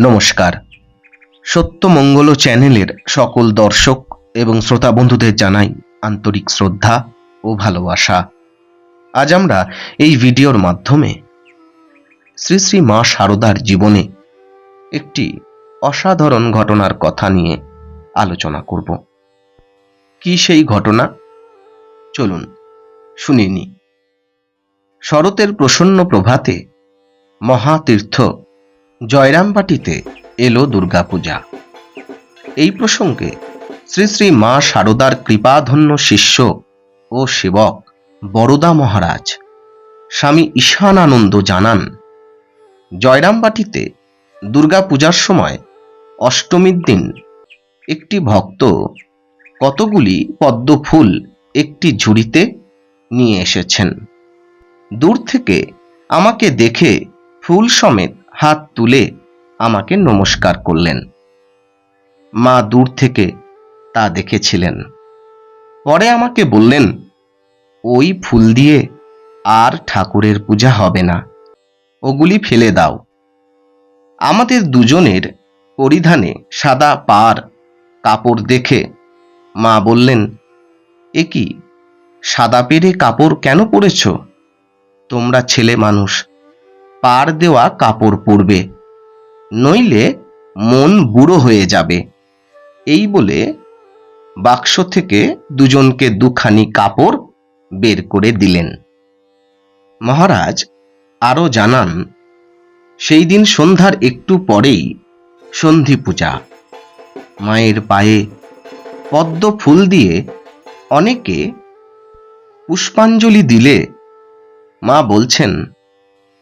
নমস্কার। সত্যমঙ্গল চ্যানেলের সকল দর্শক এবং শ্রোতা বন্ধুদের জানাই আন্তরিক শ্রদ্ধা ও ভালোবাসা। আজ আমরা এই ভিডিওর মাধ্যমে শ্রী শ্রী মা শারদার জীবনে একটি অসাধারণ ঘটনার কথা নিয়ে আলোচনা করব। কি সেই ঘটনা? চলুন শুনিনি শরতের প্রসন্ন প্রভাতে মহাতীর্থ জয়রামবাটিতে এলো দুর্গাপূজা। এই প্রসঙ্গে শ্রী শ্রী মা শারদার কৃপাধন্য শিষ্য ও সেবক বরদা মহারাজ, স্বামী ঈশানানন্দ জানান, জয়রামবাটিতে দুর্গাপূজার সময় অষ্টমীর দিন একটি ভক্ত কতগুলি পদ্ম ফুল একটি ঝুড়িতে নিয়ে এসেছেন। দূর থেকে আমাকে দেখে ফুল সমেত হাত তুলে আমাকে নমস্কার করলেন। মা দূর থেকে তা দেখেছিলেন। পরে আমাকে বললেন, ওই ফুল দিয়ে আর ঠাকুরের পূজা হবে না। ওগুলি ফেলে দাও। আমাদের দুজনের পরিধানে সাদা পার কাপড় দেখে মা বললেন, এ কি, সাদা পেরে কাপড় কেন পরেছ? তোমরা ছেলে মানুষ পার দেওয়া কাপড় পরবে। নইলে মন বুড়ো হয়ে যাবে। এই বলে বাক্স থেকে দুজনকে দুখানি কাপড় বের করে দিলেন। মহারাজ আরও জানান, সেই দিন সন্ধ্যার একটু পরেই সন্ধি পূজা। মায়ের পায়ে পদ্ম ফুল দিয়ে অনেকে পুষ্পাঞ্জলি দিলে মা বলছেন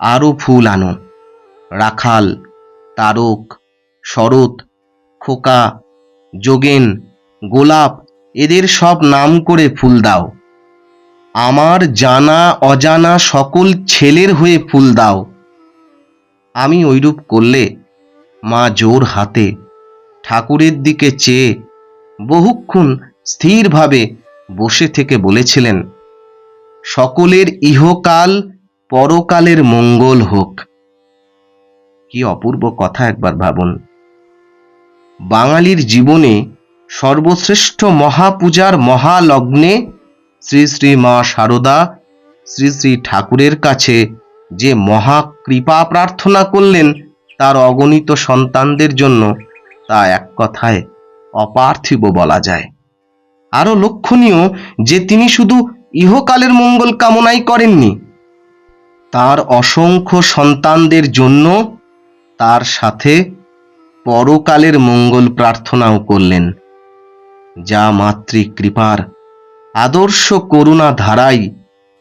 আরও ফুল আনো। রাখাল, তারক, শরৎ, খোকা, যোগেন, গোলাপ, এদের সব নাম করে ফুল দাও। আমার জানা অজানা সকল ছেলের হয়ে ফুল দাও। আমি ওইরূপ করলে মা জোর হাতে ঠাকুরের দিকে চেয়ে বহুক্ষণ স্থিরভাবে বসে থেকে বলেছিলেন, সকলের ইহকাল পরকালের মঙ্গল হোক। কি অপূর্ব কথা একবার ভাবুন। বাঙালির জীবনে সর্বশ্রেষ্ঠ মহাপূজার মহালগ্নে শ্রী শ্রী মা শারদা শ্রী শ্রী ঠাকুরের কাছে যে মহা কৃপা প্রার্থনা করলেন তার অগণিত সন্তানদের জন্য তা এক কথায় অপার্থিব বলা যায়। আরও লক্ষণীয় যে তিনি শুধু ইহকালের মঙ্গল কামনাই করেননি তার অসংখ্য সন্তানদের জন্য তার সাথে পরকালের মঙ্গল প্রার্থনাও করলেন। যা মাতৃকৃপার আদর্শ করুণা ধারাই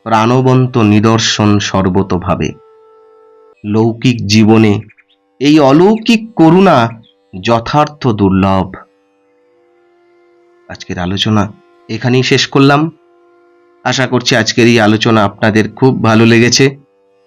প্রাণবন্ত নিদর্শন সর্বতভাবে। লৌকিক জীবনে এই অলৌকিক করুণা যথার্থ দুর্লভ। আজকের আলোচনা এখানেই শেষ করলাম। আশা করছি আজকের এই আলোচনা আপনাদের খুব ভালো লেগেছে।